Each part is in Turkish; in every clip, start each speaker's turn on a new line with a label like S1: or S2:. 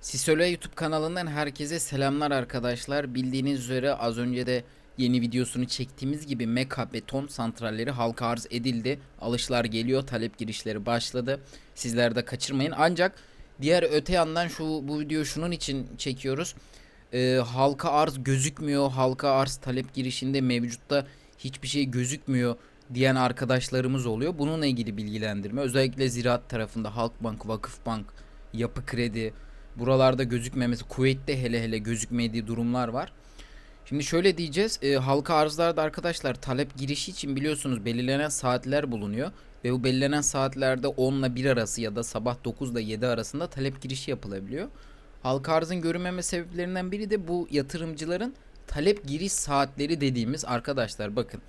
S1: Sisole YouTube kanalından herkese selamlar arkadaşlar. Bildiğiniz üzere az önce de yeni videosunu çektiğimiz gibi meka beton santralleri halka arz edildi. Alışlar geliyor, talep girişleri başladı. Sizler de kaçırmayın. Ancak diğer öte yandan şu bu videoyu şunun için çekiyoruz. Ee, halka arz gözükmüyor. Halka arz talep girişinde mevcutta hiçbir şey gözükmüyor diyen arkadaşlarımız oluyor. Bununla ilgili bilgilendirme özellikle ziraat tarafında Halkbank, Vakıfbank, Yapı Kredi buralarda gözükmemesi, Kuveyt'te hele hele gözükmediği durumlar var. Şimdi şöyle diyeceğiz. E, halka arzlarda arkadaşlar talep girişi için biliyorsunuz belirlenen saatler bulunuyor. Ve bu belirlenen saatlerde 10 ile 1 arası ya da sabah 9 ile 7 arasında talep girişi yapılabiliyor. Halka arzın görünmeme sebeplerinden biri de bu yatırımcıların talep giriş saatleri dediğimiz arkadaşlar bakın.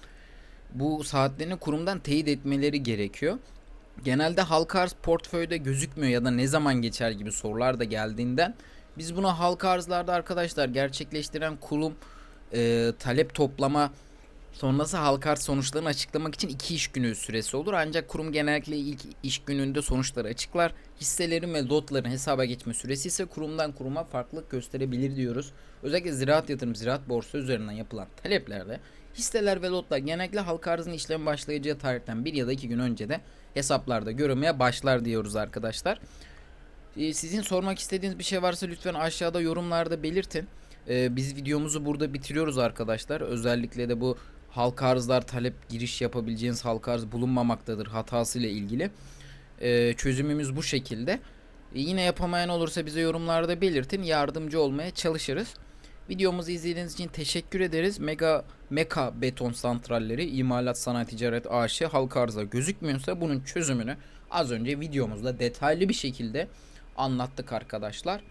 S1: Bu saatlerini kurumdan teyit etmeleri gerekiyor. Genelde halka arz portföyde gözükmüyor ya da ne zaman geçer gibi sorular da geldiğinden biz bunu halka arzlarda arkadaşlar gerçekleştiren kurum e, talep toplama sonrası halka arz sonuçlarını açıklamak için iki iş günü süresi olur. Ancak kurum genellikle ilk iş gününde sonuçları açıklar. Hisselerin ve lotların hesaba geçme süresi ise kurumdan kuruma farklılık gösterebilir diyoruz. Özellikle ziraat yatırım, ziraat borsa üzerinden yapılan taleplerde hisseler ve lotlar genellikle halka arzın işlemi başlayacağı tarihten bir ya da iki gün önce de hesaplarda görünmeye başlar diyoruz arkadaşlar. Ee, Sizin sormak istediğiniz bir şey varsa lütfen aşağıda yorumlarda belirtin. Ee, Biz videomuzu burada bitiriyoruz arkadaşlar. Özellikle de bu halka arzlar talep giriş yapabileceğiniz halka arz bulunmamaktadır hatasıyla ilgili. Ee, Çözümümüz bu şekilde. Ee, Yine yapamayan olursa bize yorumlarda belirtin. Yardımcı olmaya çalışırız. Videomuzu izlediğiniz için teşekkür ederiz. Mega Meka beton santralleri İmalat Sanayi Ticaret AŞ halka arıza gözükmüyorsa bunun çözümünü az önce videomuzda detaylı bir şekilde anlattık arkadaşlar.